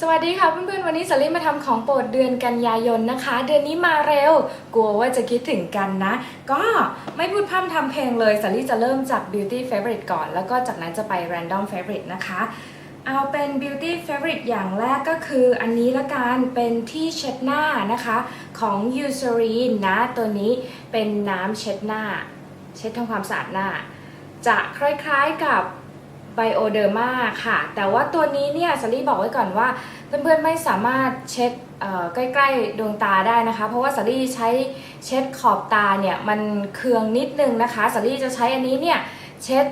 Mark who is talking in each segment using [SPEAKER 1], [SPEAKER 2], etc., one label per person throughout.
[SPEAKER 1] สวัสดีค่ะเพื่อนๆ วันนี้สลิมาทำของโปรดเดือนกันยายนนะคะ เดือนนี้มาเร็ว กลัวว่าจะคิดถึงกันนะ ก็ไม่พูดพร่ำทำเพลงเลยสลิจะเริ่มจาก beauty favorite ก่อน แล้วก็จากนั้นจะไป random favorite นะคะ เอาเป็น beauty favorite อย่างแรกก็คืออันนี้ละกันเป็นที่เช็ดหน้านะคะ ของ Eucerin นะ ตัวนี้เป็นน้ำเช็ดหน้า เช็ดทำความสะอาดหน้า จะคล้ายๆกับ ไบโอเดอร์มาค่ะ แต่ว่าตัวนี้เนี่ยสลี่บอกไว้ก่อนว่า เพื่อนๆไม่สามารถเช็ดใกล้ๆดวงตาได้นะคะ เพราะว่าสลี่ใช้เช็ดขอบตาเนี่ยมันเคืองนิดนึงนะคะสลี่จะใช้อันนี้เนี่ยเช็ด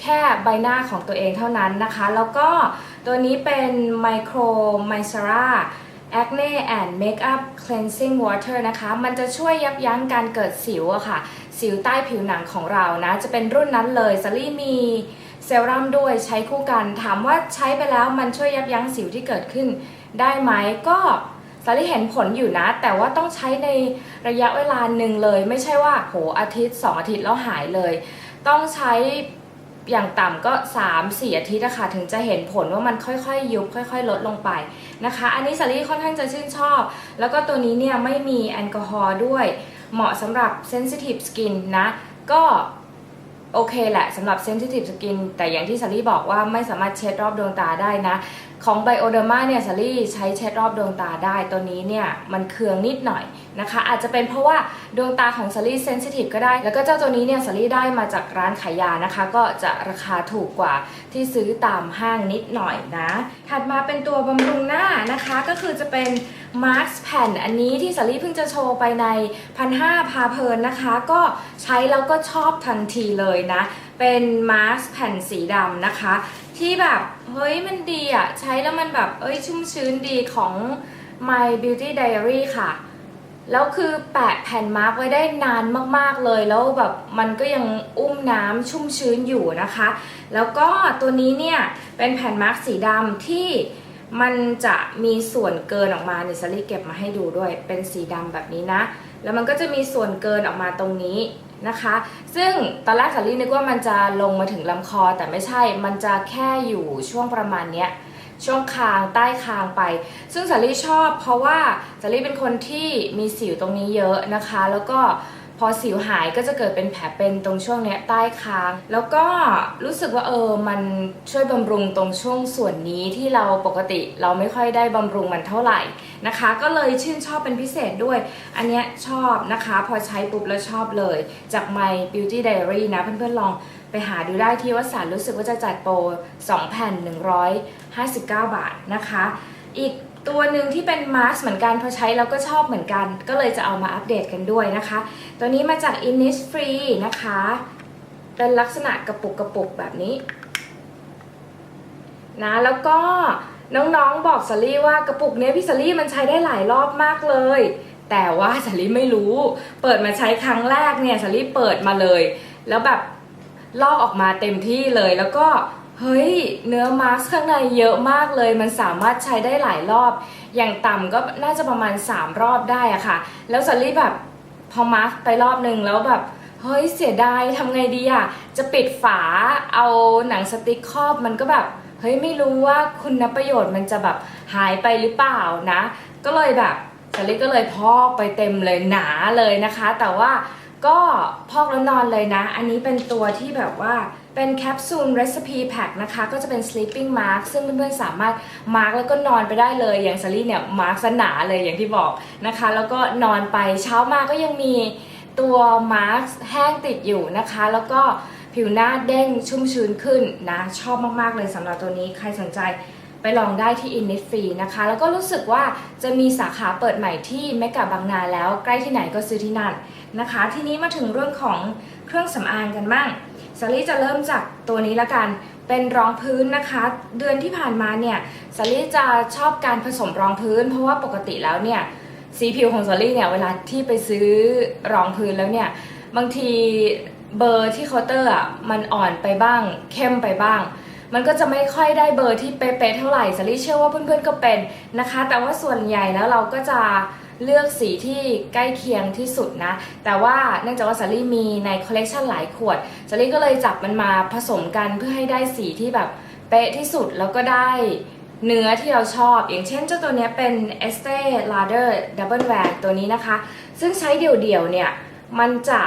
[SPEAKER 1] แค่ใบหน้าของตัวเองเท่านั้นนะคะ แล้วก็ตัวนี้เป็นไมโครไมซาร่า Acne and Makeup Cleansing Water นะคะ มันจะช่วยยับยั้งการเกิดสิวอะค่ะ สิวใต้ผิวหนังของเรานะ จะเป็นรุ่นนั้นเลยสลี่มี เซรั่มด้วยใช้คู่กัน ถามว่าใช้ไปแล้วมันช่วยยับยั้งสิวที่เกิดขึ้นได้ไหมก็สลี่เห็นผลอยู่นะ แต่ว่าต้องใช้ในระยะเวลาหนึ่งเลย ไม่ใช่ว่าโหอาทิตย์2อาทิตย์แล้วหายเลย ต้องใช้อย่างต่ำก็ 3-4 อาทิตย์อะคะถึงจะเห็นผลว่ามันค่อยๆ ยุบค่อย ๆ ลดลงไปนะคะ อันนี้สลี่ค่อนข้างจะชื่นชอบ แล้วก็ตัวนี้เนี่ยไม่มีแอลกอฮอล์ด้วย เหมาะสำหรับ sensitive skin นะ ก็ โอเคแหละสำหรับ sensitive skin แต่อย่างที่สาลี่บอกว่าไม่สามารถเช็ดรอบดวงตาได้นะ ของไบโอเดอร์มาเนี่ยสาลี่ใช้เช็ดรอบดวงตาได้ตัวนี้เนี่ยมันเคืองนิดหน่อย นะคะอาจจะเป็นเพราะว่าดวงตาของสาลี่ sensitive ก็ได้ แล้วก็เจ้าตัวนี้เนี่ยสาลี่ได้มาจากร้านขายยานะคะ ก็จะราคาถูกกว่าที่ซื้อตามห้างนิดหน่อยนะ ถัดมาเป็นตัวบำรุงหน้านะคะ ก็คือจะเป็น Max แผ่นอันนี้ที่สาลี่เพิ่งจะโชว์ไปในพันห้าพาเพลินนะคะ ก็ใช้แล้วก็ชอบทันทีเลยนะ เป็น Max แผ่นสีดำนะคะ ที่แบบเฮ้ยมันดีอะใช้แล้วมันแบบเอ้ยชุ่มชื้นดีของ My Beauty Diary ค่ะ แล้วคือแปะแผ่นมาร์กไว้ได้นานมากๆเลย แล้วแบบมันก็ยังอุ้มน้ำชุ่มชื้นอยู่นะคะ แล้วก็ตัวนี้เนี่ยเป็นแผ่นมาร์กสีดำที่มันจะมีส่วนเกินออกมาเนี่ยสลี่เก็บมาให้ดูด้วย เป็นสีดำแบบนี้นะ แล้วมันก็จะมีส่วนเกินออกมาตรงนี้นะคะ ซึ่งตอนแรกสลี่นึกว่ามันจะลงมาถึงลำคอแต่ไม่ใช่ มันจะแค่อยู่ช่วงประมาณเนี้ย ช่วงคางใต้คางไป ซึ่งสาลี่ชอบเพราะว่าสาลี่เป็นคนที่มีสิวตรงนี้เยอะนะคะ แล้วก็พอสิวหายก็จะเกิดเป็นแผลเป็นตรงช่วงเนี้ยใต้คาง แล้วก็รู้สึกว่าเออมันช่วยบำรุงตรงช่วงส่วนนี้ที่เราปกติเราไม่ค่อยได้บำรุงมันเท่าไหร่นะคะ ก็เลยชื่นชอบเป็นพิเศษด้วย อันเนี้ยชอบนะคะ พอใช้ปุ๊บแล้วชอบเลย จาก My Beauty Diary นะเพื่อนๆลอง ไปหาดูได้ที่วัสารรู้สึกว่าจะจัดโปร2แผ่น 159 บาทนะคะ อีกตัวหนึ่งที่เป็นมาส์เหมือนกันพอใช้แล้วก็ชอบเหมือนกัน ก็เลยจะเอามาอัปเดตกันด้วยนะคะ ตัวนี้มาจาก Innisfree นะคะ เป็นลักษณะกระปุกกระปุกแบบนี้นะแล้วก็น้องๆบอกสลลี่ว่ากระปุกเนี้ยพี่สลลี่มันใช้ได้หลายรอบมากเลย แต่ว่าสลลี่ไม่รู้ เปิดมาใช้ครั้งแรกเนี่ยสลลี่เปิดมาเลย แล้วแบบ ลอกออกมาเต็มที่เลยแล้วก็เฮ้ย เนื้อมาสข้างในเยอะมากเลย มันสามารถใช้ได้หลายรอบ อย่างต่ำก็น่าจะประมาณ 3 รอบได้อะค่ะ แล้วสัลลี่แบบพอมาสไปรอบนึงแล้วแบบเฮ้ยเสียดายทำไงดีอะจะปิดฝาเอาหนังสติ๊กครอบมันก็แบบ เฮ้ยไม่รู้ว่าคุณประโยชน์มันจะแบบหายไปหรือเปล่านะ ก็เลยแบบสัลลี่ก็เลยพอกไปเต็มเลยหนาเลยนะคะ แต่ว่า ก็พอกแล้วนอนเลยนะ อันนี้เป็นตัวที่แบบว่าเป็นแคปซูล recipe pack นะคะ ก็จะเป็น sleeping mask ซึ่งเพื่อนๆสามารถมาร์กแล้วก็นอนไปได้เลย อย่างซารี่เนี่ยมาร์กสนาเลยอย่างที่บอกนะคะ แล้วก็นอนไปเช้ามาก็ยังมีตัวมาร์กแห้งติดอยู่นะคะ แล้วก็ผิวหน้าเด้งชุ่มชื้นขึ้นนะ ชอบมากๆเลยสำหรับตัวนี้ใครสนใจ ไปลองได้ที่ Innisfree นะคะ แล้วก็รู้สึกว่าจะมีสาขาเปิดใหม่ที่เมกะบางนาแล้วใกล้ที่ไหนก็ซื้อที่นั่นนะคะ ทีนี้มาถึงเรื่องของเครื่องสำอางกันบ้างสาลี่จะเริ่มจากตัวนี้ละกันเป็นรองพื้นนะคะ เดือนที่ผ่านมาเนี่ยสาลี่จะชอบการผสมรองพื้น เพราะว่าปกติแล้วเนี่ยสีผิวของสาลี่เนี่ยเวลาที่ไปซื้อรองพื้นแล้วเนี่ยบางทีเบอร์ที่เคาน์เตอร์อะมันอ่อนไปบ้าง เข้มไปบ้าง มันก็จะไม่ค่อยได้เบอร์ที่เป๊ะๆเท่าไหร่สาลี่เชื่อว่าเพื่อนๆก็เป็นนะคะ แต่ว่าส่วนใหญ่แล้วเราก็จะเลือกสีที่ใกล้เคียงที่สุดนะ แต่ว่าเนื่องจากว่าสาลี่มีในคอลเลกชันหลายขวดสาลี่ก็เลยจับมันมาผสมกันเพื่อให้ได้สีที่แบบเป๊ะที่สุดแล้วก็ได้เนื้อที่เราชอบ อย่างเช่นเจ้าตัวนี้เป็น Estee Lauder Double Wear ตัวนี้นะคะ ซึ่งใช้เดี่ยวๆเนี่ย มันจะ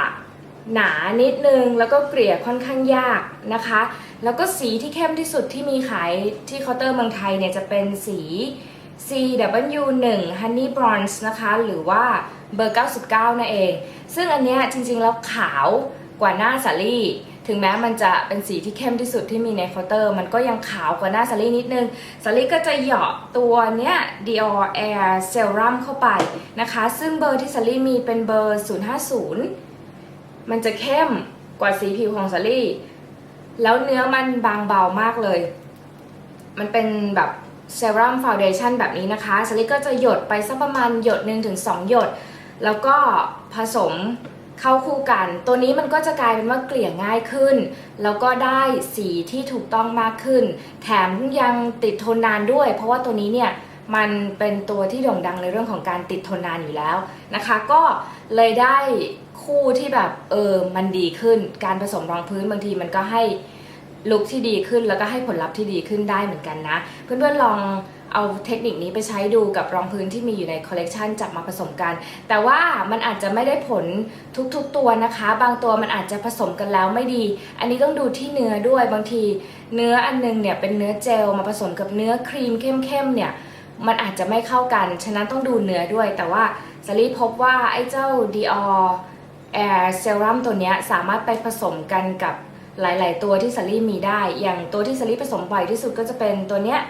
[SPEAKER 1] หนานิดนึงแล้วก็เกลี่ยค่อนข้างยากนะคะ แล้วก็สีที่เข้มที่สุดที่มีขายที่เคาน์เตอร์เมืองไทยเนี่ยจะเป็นสี CW1 Honey Bronze นะคะ หรือว่าเบอร์ 99 นั่นเอง ซึ่งอันเนี้ยจริงๆ แล้วขาวกว่าหน้าสาลี่ ถึงแม้มันจะเป็นสีที่เข้มที่สุดที่มีในเคาน์เตอร์ มันก็ยังขาวกว่าหน้าสาลี่นิดนึงสาลี่ก็จะเหยาะตัวเนี้ย Dior Air Serum เข้าไปนะคะ ซึ่งเบอร์ที่สาลี่มีเป็นเบอร์ 050 มันจะเข้มกว่าสีผิวของสาลี่ แล้วเนื้อมันบางเบามากเลย มันเป็นแบบเซรั่มฟาวเดชั่นแบบนี้นะคะสลิกก็จะหยดไปสักประมาณหยดหนึ่งถึงสองหยด แล้วก็ผสมเข้าคู่กัน ตัวนี้มันก็จะกลายเป็นว่าเกลี่ยง่ายขึ้น แล้วก็ได้สีที่ถูกต้องมากขึ้น แถมยังติดทนนานด้วย เพราะว่าตัวนี้เนี่ย มันเป็นตัวที่โด่งดังในเรื่องของการติดทนนานอยู่แล้วนะคะ ก็เลยได้คู่ที่แบบเออมันดีขึ้น การผสมรองพื้นบางทีมันก็ให้ลุคที่ดีขึ้นแล้วก็ให้ผลลัพธ์ที่ดีขึ้นได้เหมือนกันนะ เพื่อนๆลองเอาเทคนิคนี้ไปใช้ดูกับรองพื้นที่มีอยู่ในคอลเลกชันจับมาผสมกัน แต่ว่ามันอาจจะไม่ได้ผลทุกๆตัวนะคะ บางตัวมันอาจจะผสมกันแล้วไม่ดี อันนี้ต้องดูที่เนื้อด้วยบางที เนื้ออันนึงเนี่ยเป็นเนื้อเจลมาผสมกับเนื้อครีมเข้มๆเนี่ย มันอาจจะไม่เข้ากัน ฉะนั้นต้องดูเนื้อด้วย แต่ว่าสลีพบว่าไอ้เจ้า Dior Air Serum ตัวนี้สามารถไปผสมกันกับหลาย ๆ ตัวที่สลีมีได้ อย่างตัวที่สลีผสมบ่อยที่สุดก็จะเป็นตัวเนี้ย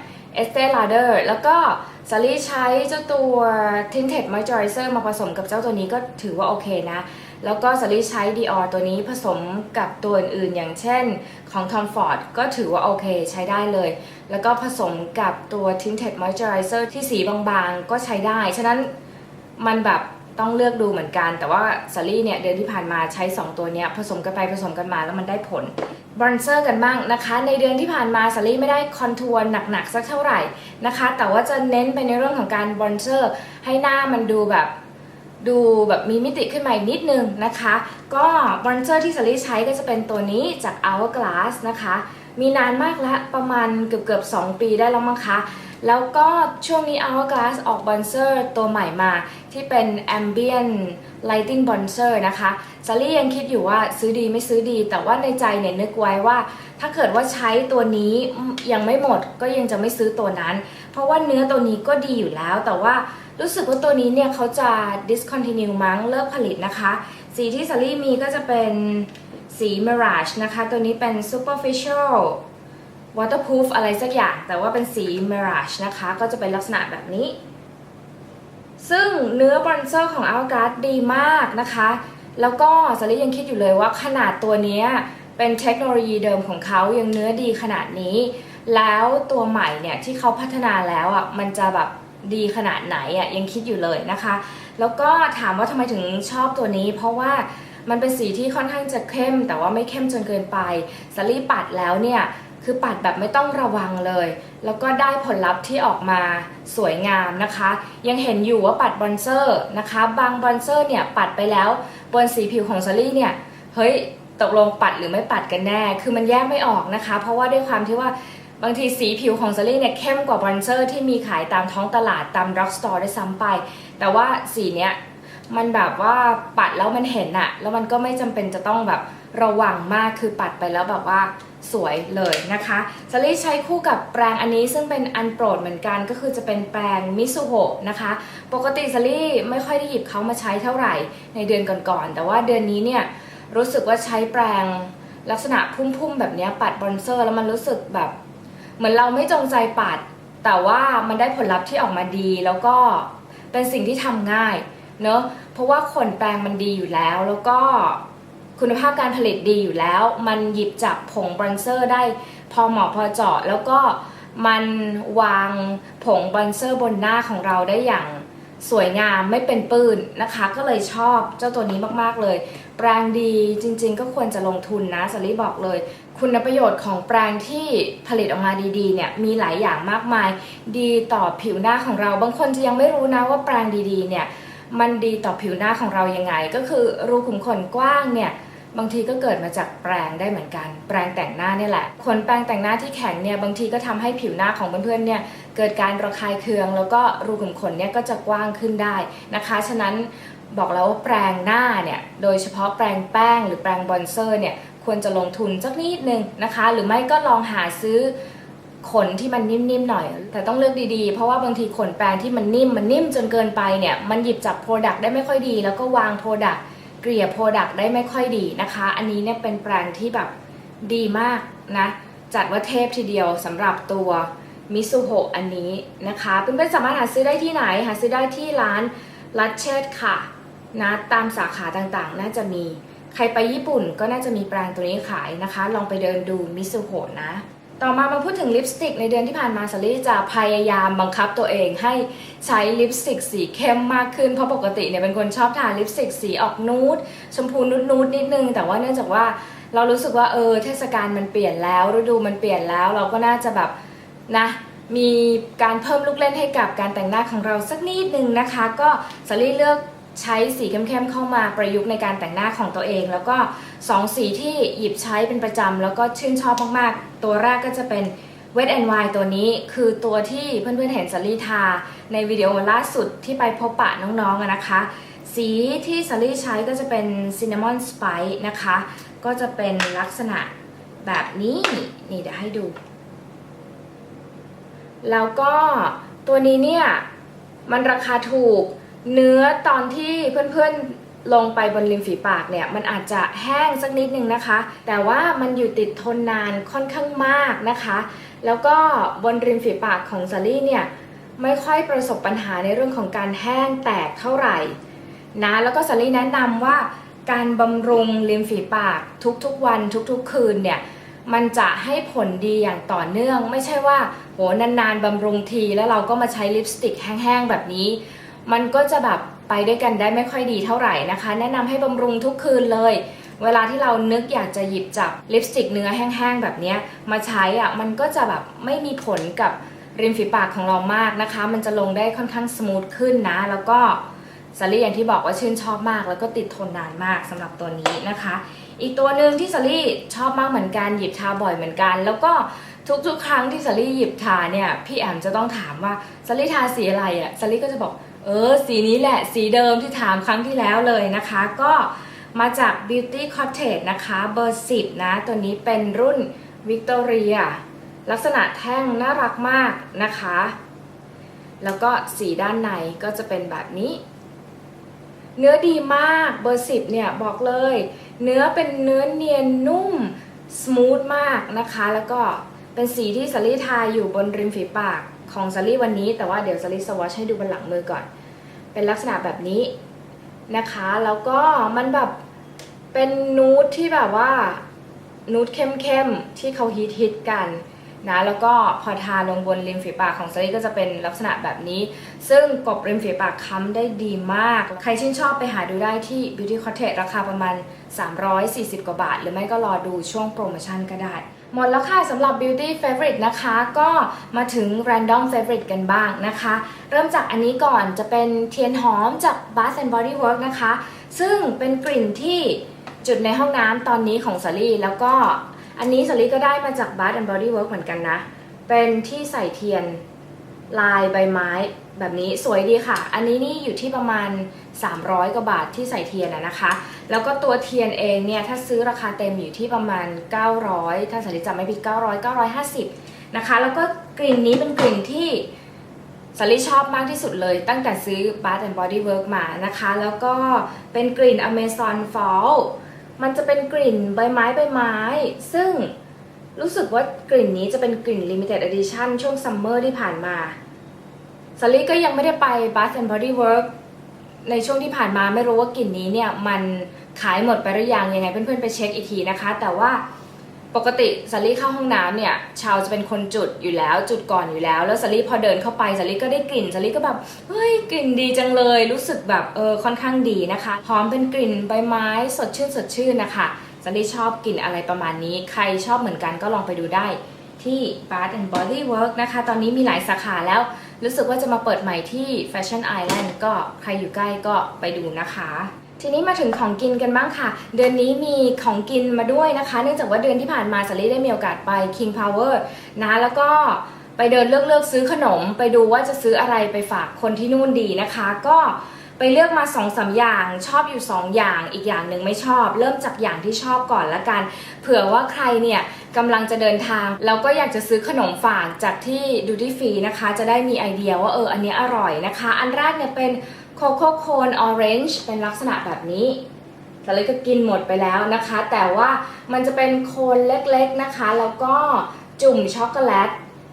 [SPEAKER 1] Estee Lauder แล้วก็สลีใช้เจ้าตัว Tinted Moisturizer มาผสมกับเจ้าตัวนี้ก็ถือว่าโอเคนะ แล้วก็สลีใช้ Dior ตัวนี้ผสมกับตัวอื่นๆ อย่างเช่นของ Tom Ford ก็ถือว่าโอเคใช้ได้เลย แล้วก็ผสมกับตัว Tinted Moisturizer ที่สีบางๆ ก็ใช้ได้ ฉะนั้นมันแบบต้องเลือกดูเหมือนกัน แต่ว่าสลี่เนี่ยเดือนที่ผ่านมาใช้ 2 ตัวเนี้ยผสมกันไปผสมกันมาแล้วมันได้ผลบรอนเซอร์กันบ้างนะคะ ในเดือนที่ผ่านมาสลี่ไม่ได้คอนทัวร์หนักๆสักเท่าไหร่นะคะ แต่ว่าจะเน้นไปในเรื่องของการบรอนเซอร์ให้หน้ามันดูแบบ ดูแบบมีมิติขึ้นมาอีกนิดนึงนะคะ ก็บรอนเซอร์ที่สลีใช้ก็จะเป็นตัวนี้จาก Hourglass นะคะ มีนานมากล้วประมาณเกือบเกือบๆ2ปีได้แล้วมั้งคะ แล้วก็ช่วงนี้ Hourglass ออกบอนเซอร์ตัวใหม่มา ที่เป็น Ambient Lighting Bonzer นะคะซารี่ยังคิดอยู่ว่าซื้อดีไม่ซื้อดี แต่ว่าในใจเนี่ยนึกไว้ว่า ถ้าเกิดว่าใช้ตัวนี้ยังไม่หมดก็ยังจะไม่ซื้อตัวนั้น เพราะว่าเนื้อตัวนี้ก็ดีอยู่แล้ว แต่ว่ารู้สึกว่าตัวนี้เนี่ยเขาจะ discontinue มั้งเลิกผลิตนะคะ สีที่ซารี่มีก็จะเป็น สี Mirage นะคะ ตัวนี้เป็น superficial waterproof อะไรสักอย่าง แต่ว่าเป็นสี Mirage นะคะ ก็จะเป็นลักษณะแบบนี้ ซึ่งเนื้อบรอนเซอร์ของ Hourglass ดีมากนะคะ แล้วก็สลิยังคิดอยู่เลยว่าขนาดตัวนี้เป็นเทคโนโลยีเดิมของเขายังเนื้อดีขนาดนี้ แล้วตัวใหม่เนี่ยที่เขาพัฒนาแล้วอะมันจะแบบดีขนาดไหนอะยังคิดอยู่เลยนะคะ แล้วก็ถามว่าทำไมถึงชอบตัวนี้ เพราะว่า มันเป็นสีที่ค่อนข้างจะเข้ม แต่ว่าไม่เข้มจนเกินไปสลี่ปัดแล้วเนี่ยคือปัดแบบไม่ต้องระวังเลย แล้วก็ได้ผลลัพธ์ที่ออกมาสวยงามนะคะ ยังเห็นอยู่ว่าปัดบอนเซอร์นะคะ บางบอนเซอร์เนี่ยปัดไปแล้วบนสีผิวของซารี่เนี่ย เฮ้ยตกลงปัดหรือไม่ปัดกันแน่ คือมันแยกไม่ออกนะคะ เพราะว่าด้วยความที่ว่าบางทีสีผิวของซารี่เนี่ยเข้มกว่าบอนเซอร์ที่มีขายตามท้องตลาดตามดรักสโตร์ได้ซ้ำไป แต่ว่าสีเนี้ย มันแบบว่าปัดแล้วมันเห็นอะแล้วมันก็ไม่จำเป็นจะต้องแบบระวังมากคือปัดไปแล้วแบบว่าสวยเลยนะคะซารี่ใช้คู่กับแปรงอันนี้ซึ่งเป็นอันโปรดเหมือนกันก็คือจะเป็นแปรงมิซูโฮะนะคะ ปกติซารี่ไม่ค่อยได้หยิบเขามาใช้เท่าไหร่ในเดือนก่อนๆแต่ว่าเดือนนี้เนี่ยรู้สึกว่าใช้แปรงลักษณะพุ่มๆแบบนี้ปัดบรอนเซอร์ แล้วมันรู้สึกแบบ เหมือนเราไม่จงใจปัด แต่ว่ามันได้ผลลัพธ์ที่ออกมาดี แล้วก็เป็นสิ่งที่ทำง่าย เนอะเพราะว่าขนแปรงมันดีอยู่แล้ว แล้วก็คุณภาพการผลิตดีอยู่แล้ว มันหยิบจับผงบรอนเซอร์ได้พอเหมาะพอเจาะ แล้วก็มันวางผงบรอนเซอร์บนหน้าของเราได้อย่างสวยงามไม่เป็นปื้นนะคะ ก็เลยชอบเจ้าตัวนี้มากๆเลย แปรงดีจริงๆ ก็ควรจะลงทุนนะสลีบอกเลย คุณประโยชน์ของแปรงที่ผลิตออกมาดีๆ เนี่ยมีหลายอย่างมากมาย ดีต่อผิวหน้าของเรา บางคนจะยังไม่รู้นะว่าแปรงดีๆ เนี่ย มันดีต่อผิวหน้าของเรายังไง ก็คือรูขุมขนกว้างเนี่ยบางทีก็เกิดมาจากแปรงได้เหมือนกัน แปรงแต่งหน้านี่แหละขนแปรงแต่งหน้าที่แข็งเนี่ยบางทีก็ทำให้ผิวหน้าของเพื่อนๆเนี่ยเกิดการระคายเคือง แล้วก็รูขุมขนเนี่ยก็จะกว้างขึ้นได้นะคะ ฉะนั้นบอกแล้วว่าแปรงหน้าเนี่ยโดยเฉพาะแปรงแป้งหรือแปรงบอนเซอร์เนี่ยควรจะลงทุนสักนิดนึงนะคะ หรือไม่ก็ลองหาซื้อ ขนที่มันนิ่มๆหน่อย แต่ต้องเลือกดีๆ เพราะว่าบางทีขนแปรงที่มันนิ่มมันนิ่มจนเกินไปเนี่ยมันหยิบจับโปรดักต์ได้ไม่ค่อยดี แล้วก็วางโปรดักต์เกลี่ยโปรดักต์ได้ไม่ค่อยดีนะคะ อันนี้เนี่ยเป็นแปรงที่แบบดีมากนะจัดว่าเทพทีเดียวสำหรับตัวมิซูโฮอันนี้นะคะเพื่อนๆสามารถหาซื้อได้ที่ไหนหาซื้อได้ที่ร้านลัดเชตค่ะนะตามสาขาต่างๆ น่าจะมี ใครไปญี่ปุ่นก็น่าจะมีแปรงตัวนี้ขายนะคะ ลองไปเดินดูมิซูโฮนะ ต่อมามาพูดถึงลิปสติกในเดือนที่ผ่านมาสลี่จะพยายามบังคับตัวเองให้ใช้ลิปสติกสีเข้มมากขึ้น เพราะปกติเนี่ยเป็นคนชอบทาลิปสติกสีออกนูดชมพูนูดนูดนิดนึง แต่ว่าเนื่องจากว่าเรารู้สึกว่าเออเทศกาลมันเปลี่ยนแล้วฤดูมันเปลี่ยนแล้ว เราก็น่าจะแบบนะมีการเพิ่มลูกเล่นให้กับการแต่งหน้าของเราสักนิดนึงนะคะ ก็สลี่เลือก ใช้สีเข้มๆเข้ามาประยุกต์ในการแต่งหน้าของตัวเอง แล้วก็สองสีที่หยิบใช้เป็นประจำแล้วก็ชื่นชอบมากๆ ตัวแรกก็จะเป็น Wet n Wild ตัวนี้คือตัวที่เพื่อนๆเห็นสลีทา ในวิดีโอล่าสุดที่ไปพบปะน้องๆนะคะ สีที่สลีใช้ก็จะเป็น Cinnamon Spice นะคะ ก็จะเป็นลักษณะแบบนี้นี่เดี๋ยวให้ดู แล้วก็ตัวนี้เนี่ย มันราคาถูก เนื้อตอนที่เพื่อนๆลงไปบนริมฝีปากเนี่ยมันอาจจะแห้งสักนิดนึงนะคะ แต่ว่ามันอยู่ติดทนนานค่อนข้างมากนะคะ แล้วก็บนริมฝีปากของซารี่เนี่ยไม่ค่อยประสบปัญหาในเรื่องของการแห้งแตกเท่าไหร่นะแล้วก็ซารี่แนะนำว่าการบำรุงริมฝีปากทุกๆวันทุกๆคืนเนี่ยมันจะให้ผลดีอย่างต่อเนื่อง ไม่ใช่ว่าโหนานๆบำรุงทีแล้วเราก็มาใช้ลิปสติกแห้งๆแบบนี้ มันก็จะแบบไปด้วยกันได้ไม่ค่อยดีเท่าไหร่นะคะ แนะนำให้บำรุงทุกคืนเลย เวลาที่เรานึกอยากจะหยิบจับลิปสติกเนื้อแห้งๆแบบนี้มาใช้อะมันก็จะแบบไม่มีผลกับริมฝีปากของเรามากนะคะ มันจะลงได้ค่อนข้างสมูทขึ้นนะ แล้วก็สลี่อย่างที่บอกว่าชื่นชอบมาก แล้วก็ติดทนนานมากสำหรับตัวนี้นะคะ อีกตัวหนึ่งที่สลี่ชอบมากเหมือนกันหยิบทาบ่อยเหมือนกัน แล้วก็ทุกๆ ครั้งที่สลี่หยิบทาเนี่ยพี่แอมจะต้องถามว่าสลี่ทาสีอะไรอะ่ะสลี่ก็จะบอก เออ สีนี้แหละ สีเดิมที่ถามครั้งที่แล้วเลยนะคะ ก็มาจาก Beauty Cottage นะคะ เบอร์ 10 นะ ตัวนี้เป็นรุ่น Victoria ลักษณะแท่งน่ารักมากนะคะ แล้วก็สีด้านในก็จะเป็นแบบนี้ เนื้อดีมาก เบอร์ 10 เนี่ยบอกเลย เนื้อเป็นเนื้อเนียนนุ่มส o ูทมากนะคะ แล้วก็เป็นสีที่สลีทาอยู่บนริมฝีปาก ของสลี่วันนี้แต่ว่าเดี๋ยวสลี่สวอชให้ดูบนหลังมือก่อน เป็นลักษณะแบบนี้นะคะ แล้วก็มันแบบเป็นนูดที่แบบว่านูดเข้มๆที่เขาฮิตฮิตๆกันนะแล้วก็พอทาลงบนริมฝีปากของสลี่ก็จะเป็นลักษณะแบบนี้ ซึ่งกบริมฝีปากค้ำได้ดีมาก ใครชื่นชอบไปหาดูได้ที่ Beauty Cottage ราคาประมาณ 340 กว่าบาท หรือไม่ก็รอดูช่วงโปรโมชั่นก็ได้ หมดแล้วค่ะสำหรับ Beauty Favorite นะคะก็มาถึง Random Favorite กันบ้างนะคะ เริ่มจากอันนี้ก่อนจะเป็นเทียนหอมจาก Bath and Body work นะคะ ซึ่งเป็นกลิ่นที่จุดในห้องน้ำตอนนี้ของสลี่แล้วก็อันนี้สลี่ก็ได้มาจาก Bath and Body work เหมือนกันนะ เป็นที่ใส่เทียนลายใบไม้แบบนี้สวยดีค่ะ อันนี้นี่อยู่ที่ประมาณ 300 กว่าบาทที่ใส่เทียนนะคะ แล้วก็ตัวเทียนเองเนี่ยถ้าซื้อราคาเต็มอยู่ที่ประมาณ 900 ถ้าสลิจำไม่ผิด 900 950 นะคะ แล้วก็กลิ่นนี้เป็นกลิ่นที่สลิชอบมากที่สุดเลยตั้งแต่ซื้อ Bath and Body Work มานะคะ แล้วก็เป็นกลิ่น Amazon Fall มันจะเป็นกลิ่นใบไม้ใบไม้ ซึ่งรู้สึกว่ากลิ่นนี้จะเป็นกลิ่น Limited Edition ช่วงซัมเมอร์ที่ผ่านมาสลิก็ยังไม่ได้ไป Bath and Body Work ในช่วงที่ผ่านมาไม่รู้ว่ากลิ่นนี้เนี่ยมันขายหมดไปหรือยังยังไงเพื่อนๆไปเช็คอีกทีนะคะ แต่ว่าปกติสลี่เข้าห้องน้ำเนี่ย ชาวจะเป็นคนจุดอยู่แล้ว จุดก่อนอยู่แล้ว แล้วสลี่พอเดินเข้าไปสลี่ก็ได้กลิ่นสลี่ก็แบบเฮ้ยกลิ่นดีจังเลย รู้สึกแบบเออค่อนข้างดีนะคะหอมเป็นกลิ่นใบไม้สดชื่นสดชื่นนะคะสลี่ชอบกลิ่นอะไรประมาณนี้ ใครชอบเหมือนกันก็ลองไปดูได้ที่ Bath and Body Work นะคะ ตอนนี้มีหลายสาขาแล้ว รู้สึกว่าจะมาเปิดใหม่ที่ Fashion Island ก็ใครอยู่ใกล้ก็ไปดูนะคะทีนี้มาถึงของกินกันบ้างค่ะ เดือนนี้มีของกินมาด้วยนะคะ เนื่องจากว่าเดือนที่ผ่านมาสาลีได้มีโอกาสไป King Power นะแล้วก็ไปเดินเลือกเลือกซื้อขนม ไปดูว่าจะซื้ออะไรไปฝากคนที่นู่นดีนะคะ ก็ ไปเลือกมา2อสาอย่างชอบอยู่ 2 อย่างอีกอย่างหนึ่งไม่ชอบ เริ่มจากอย่างที่ชอบก่อนละกัน เผื่อว่าใครเนี่ยกำลังจะเดินทางแล้วก็อยากจะซื้อขนมฝากจากที่ดูที่ฟรีนะคะ จะได้มีไอเดียว่าเอออันนี้อร่อยนะคะ อันแรกเนี่ยเป็นโคโค่โคนออเรนจ์เป็นลักษณะแบบนี้แต่เลยก็กินหมดไปแล้วนะคะ แต่ว่ามันจะเป็นโคนเล็กๆนะคะ แล้วก็จุ่มช็อกโกแลต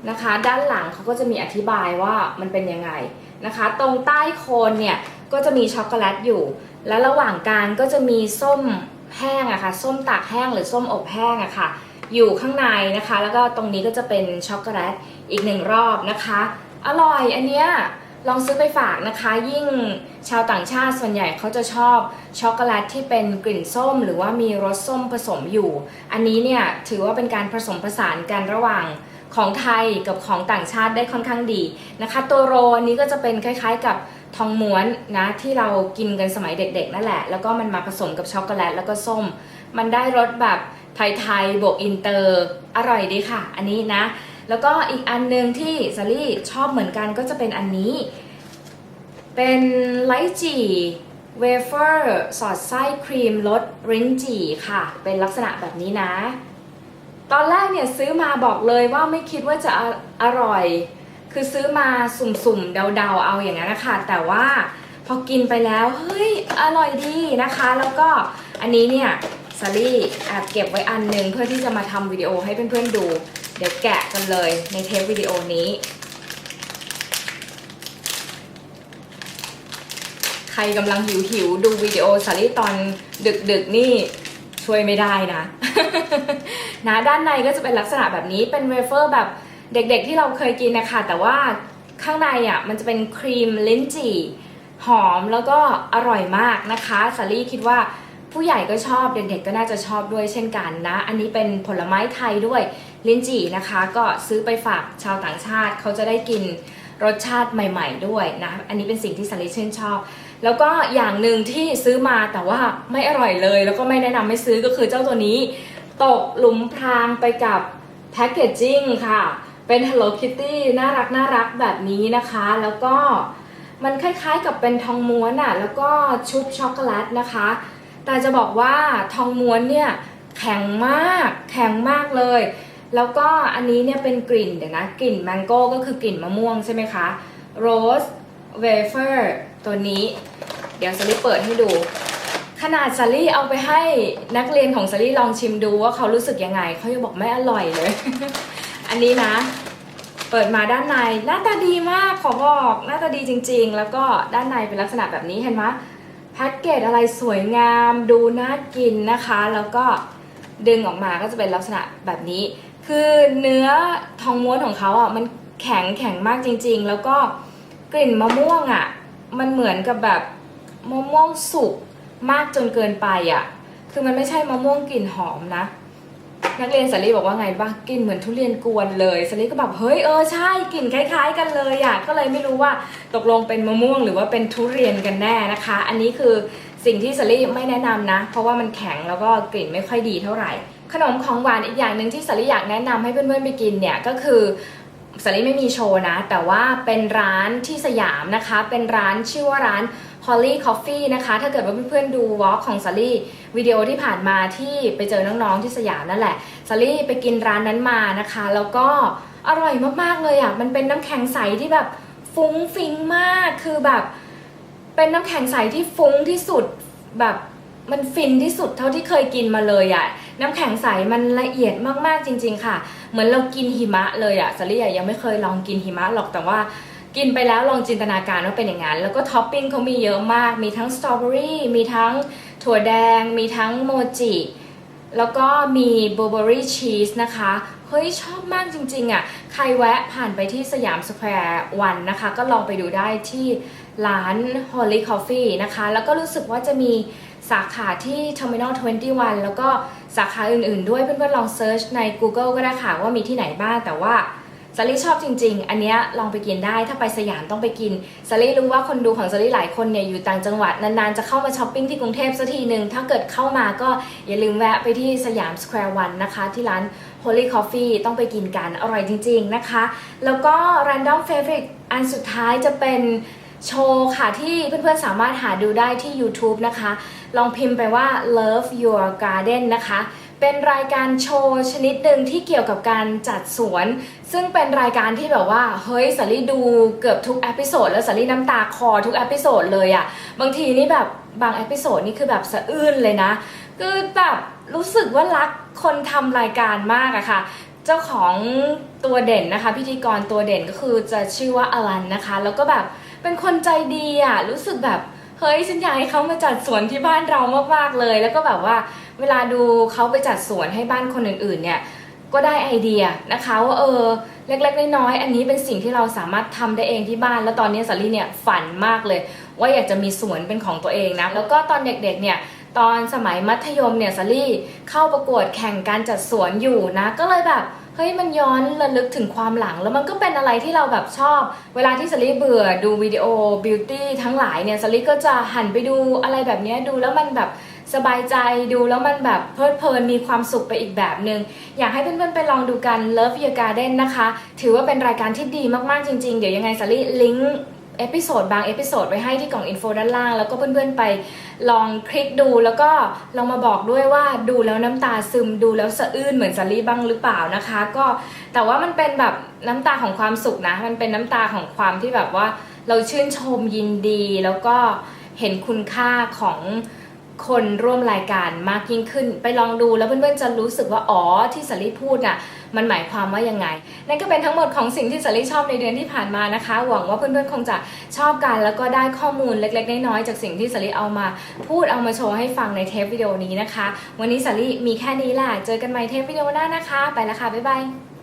[SPEAKER 1] นะคะ ด้านหลังเขาก็จะมีอธิบายว่ามันเป็นยังไงนะคะ ตรงใต้โคนเนี่ย ก็จะมีช็อกโกแลตอยู่ และระหว่างกลางก็จะมีส้มแห้งอะค่ะ ส้มตากแห้งหรือส้มอบแห้งอะค่ะ อยู่ข้างในนะคะ แล้วก็ตรงนี้ก็จะเป็นช็อกโกแลตอีกหนึ่งรอบนะคะ อร่อยอันเนี้ยลองซื้อไปฝากนะคะ ยิ่งชาวต่างชาติส่วนใหญ่เขาจะชอบช็อกโกแลตที่เป็นกลิ่นส้ม หรือว่ามีรสส้มผสมอยู่ อันนี้เนี่ยถือว่าเป็นการผสมผสานกันระหว่าง ของไทยกับของต่างชาติได้ค่อนข้างดีนะคะ ตัวโรอันนี้ก็จะเป็นคล้ายๆกับทองม้วนนะที่เรากินกันสมัยเด็กๆนั่นแหละ แล้วก็มันมาผสมกับช็อกโกแลตแล้วก็ส้ม มันได้รสแบบไทยๆบวกอินเตอร์อร่อยดีค่ะ อันนี้นะ แล้วก็อีกอันหนึ่งที่ซารี่ชอบเหมือนกันก็จะเป็นอันนี้ เป็นไลจีเวเฟอร์สอดไส้ครีมรสรินจีค่ะ เป็นลักษณะแบบนี้นะ ตอนแรกเนี่ยซื้อมาบอกเลยว่าไม่คิดว่าจะอร่อย คือซื้อมาสุ่มๆเดาๆเอาอย่างนั้นนะคะแต่ว่าพอกินไปแล้วเฮ้ยอร่อยดีนะคะ แล้วก็อันนี้เนี่ยซารี่แอบเก็บไว้อันหนึ่งเพื่อที่จะมาทำวิดีโอให้เพื่อนๆดู เดี๋ยวแกะกันเลยในเทปวิดีโอนี้ ใครกำลังหิวหิวดูวิดีโอสารี่ตอนดึกๆนี่ช่วยไม่ได้นะ นะด้านในก็จะเป็นลักษณะแบบนี้เป็นเวเฟอร์แบบเด็กๆที่เราเคยกินนะคะแต่ว่าข้างในอะมันจะเป็นครีมลิ้นจี่หอมแล้วก็อร่อยมากนะคะสาลี่คิดว่าผู้ใหญ่ก็ชอบเด็กๆก็น่าจะชอบด้วยเช่นกันนะ อันนี้เป็นผลไม้ไทยด้วยลิ้นจี่นะคะ ก็ซื้อไปฝากชาวต่างชาติเขาจะได้กินรสชาติใหม่ ๆ ด้วยนะ อันนี้เป็นสิ่งที่สาลี่ชื่นชอบ แล้วก็อย่างหนึ่งที่ซื้อมาแต่ว่าไม่อร่อยเลย แล้วก็ไม่แนะนำให้ซื้อก็คือเจ้าตัวนี้ ตกหลุมพรางไปกับแพคเกจจิ้งค่ะ เป็น Hello Kitty น่ารักน่ารักแบบนี้นะคะ แล้วก็มันคล้ายๆกับเป็นทองม้วนอะ่ะแล้วก็ชุบช็อกโกแลตนะคะ แต่จะบอกว่าทองม้วนเนี่ยแข็งมาก แข็งมากเลย แล้วก็อันนี้เนี่ยเป็นกลิ่นเดี๋ยวนะ กลิ่นแมงโก้ก็คือกลิ่นมะม่วงใช่ไหมคะโรสเวเฟอร์ ตัวนี้ เดี๋ยวสลิปเปิดให้ดู ขนาดซารี่เอาไปให้นักเรียนของซารี่ลองชิมดูว่าเขารู้สึกยังไงเขายังบอกไม่อร่อยเลย อันนี้นะ เปิดมาด้านในหน้าตาดีมากขอบอกหน้าตาดีจริง ๆ แล้วก็ด้านในเป็นลักษณะแบบนี้เห็นไหมแพ็กเกจอะไรสวยงามดูน่ากินนะคะ แล้วก็ดึงออกมาก็จะเป็นลักษณะแบบนี้ คือเนื้อทองม้วนของเขาอะมันแข็งแข็งมากจริง ๆ แล้วก็กลิ่นมะม่วงอะ มันเหมือนกับแบบมะม่วงสุกมากจนเกินไปอะ คือมันไม่ใช่มะม่วงกลิ่นหอมนะ นักเรียนสาลีบอกว่าไงบ้างกลิ่นเหมือนทุเรียนกวนเลยสาลีก็แบบเฮ้ยเออใช่กลิ่นคล้ายๆ กันเลยอะก็เลยไม่รู้ว่าตกลงเป็นมะม่วงหรือว่าเป็นทุเรียนกันแน่นะคะ อันนี้คือสิ่งที่สาลีไม่แนะนำนะ เพราะว่ามันแข็งแล้วก็กลิ่นไม่ค่อยดีเท่าไหร่ขนมของหวานอีกอย่างหนึ่งที่สาลีอยากแนะนำให้เพื่อนๆไปกินเนี่ยก็คือ สลีไม่มีโชว์นะ แต่ว่าเป็นร้านที่สยามนะคะ เป็นร้านชื่อว่าร้าน Holly Coffee นะคะ ถ้าเกิดว่าเพื่อนๆดูวอล์กของสลีวิดีโอที่ผ่านมาที่ไปเจอน้องๆที่สยามนั่นแหละสลีไปกินร้านนั้นมานะคะ แล้วก็อร่อยมากๆเลยอะ มันเป็นน้ำแข็งใสที่แบบฟุ้งฟิ้งมาก คือแบบ เป็นน้ำแข็งใสที่ฟุ้งที่สุดแบบมันฟินที่สุดเท่าที่เคยกินมาเลยอะ่ะ น้ำแข็งใสมันละเอียดมากๆจริง ๆ ค่ะ เหมือนเรากินหิมะเลยอะ่ะสลีอะยังไม่เคยลองกินหิมะหรอกแต่ว่ากินไปแล้วลองจินตนาการว่าเป็นอย่างนั้น แล้วก็ท็อปปิ้งเขามีเยอะมาก มีทั้งสตรอเบอรี่ มีทั้งถั่วแดง มีทั้งโมจิ แล้วก็มีบลูเบอรี่ชีสนะคะ เฮ้ยชอบมากจริงๆอะ่ะ ใครแวะผ่านไปที่สยามสแควร์วันนะคะ ก็ลองไปดูได้ที่ร้าน Holy Coffee นะคะ แล้วก็รู้สึกว่าจะมีสาขาที่ Terminal 21 แล้วก็ สาขาอื่นๆ ด้วยเพื่อนๆลองเซิร์ชใน Google ก็ได้ค่ะว่ามีที่ไหนบ้างแต่ว่าสลี่ชอบจริง ๆ อันเนี้ยลองไปกินได้ ถ้าไปสยามต้องไปกินสลี่รู้ว่าคนดูของสลี่หลายคนเนี่ยอยู่ต่างจังหวัดนานๆ จะเข้ามาช้อปปิ้งที่กรุงเทพสักทีหนึ่ง ถ้าเกิดเข้ามาก็อย่าลืมแวะไปที่สยามสแควร์วันนะคะ ที่ร้าน Holy Coffee ต้องไปกินกัน อร่อยจริง ๆ นะคะ แล้วก็ Random Favorite อันสุดท้ายจะเป็น โชว์ค่ะที่เพื่อนๆสามารถหาดูได้ที่ YouTube นะคะ ลองพิมพ์ไปว่า Love Your Garden นะคะ เป็นรายการโชว์ชนิดหนึ่งที่เกี่ยวกับการจัดสวน ซึ่งเป็นรายการที่แบบว่า เฮ้ยสาลี่ดูเกือบทุกอพิโซดแล้วสาลี่น้ำตาคลอทุกอพิโซดเลยอะบางทีนี่แบบบางอพิโซดนี่คือแบบสะอื้นเลยนะ คือแบบรู้สึกว่ารักคนทำรายการมากอะค่ะเจ้าของตัวเด่นนะคะ พิธีกรตัวเด่นก็คือจะชื่อว่าอลันนะคะ แล้วก็แบบ เป็นคนใจดีอะรู้สึกแบบเฮ้ยฉันอยากให้เขามาจัดสวนที่บ้านเรามากๆเลย แล้วก็แบบว่าเวลาดูเขาไปจัดสวนให้บ้านคนอื่นๆ เนี่ยก็ได้ไอเดียนะคะว่าเออเล็กๆน้อยๆอันนี้เป็นสิ่งที่เราสามารถทำได้เองที่บ้าน แล้วตอนนี้สาลี่เนี่ยฝันมากเลย ว่าอยากจะมีสวนเป็นของตัวเองนะแล้วก็ตอนเด็กๆเนี่ยตอนสมัยมัธยมเนี่ยสาลี่เข้าประกวดแข่งการจัดสวนอยู่นะก็เลยแบบ เฮ้ยมันย้อนระลึกถึงความหลัง แล้วมันก็เป็นอะไรที่เราแบบชอบ เวลาที่สลี่เบื่อดูวิดีโอบิวตี้ทั้งหลายเนี่ยสลี่ก็จะหันไปดูอะไรแบบนี้ดูแล้วมันแบบสบายใจดูแล้วมันแบบเพลิดเพลินมีความสุขไปอีกแบบหนึง่งอยากให้เพื่อนๆไปลองดูกัน Love Your Garden นะคะ ถือว่าเป็นรายการที่ดีมากๆจริงๆ เดี๋ยวยังไงสลี่ลิงก์ เอพิโซดบางเอพิโซดไว้ให้ที่กล่องอินโฟด้านล่าง แล้วก็เพื่อนๆไปลองคลิกดูแล้วก็ลองมาบอกด้วยว่าดูแล้วน้ำตาซึมดูแล้วสะอื้นเหมือนซารีบ้างหรือเปล่านะคะ ก็แต่ว่ามันเป็นแบบน้ำตาของความสุขนะ มันเป็นน้ำตาของความที่แบบว่าเราชื่นชมยินดี แล้วก็เห็นคุณค่าของ คนร่วมรายการมากยิ่งขึ้น ไปลองดูแล้วเพื่อนๆจะรู้สึกว่าอ๋อที่สารีพูดน่ะมันหมายความว่ายังไง นั่นก็เป็นทั้งหมดของสิ่งที่สารีชอบในเดือนที่ผ่านมานะคะ หวังว่าเพื่อนๆคงจะชอบกัน แล้วก็ได้ข้อมูลเล็กๆน้อยๆจากสิ่งที่สารีเอามา พูดเอามาโชว์ให้ฟังในเทปวิดีโอนี้นะคะ วันนี้สารีมีแค่นี้แหละเจอกันใหม่เทปวิดีโอหน้านะคะ ไปแล้วค่ะบ๊ายบาย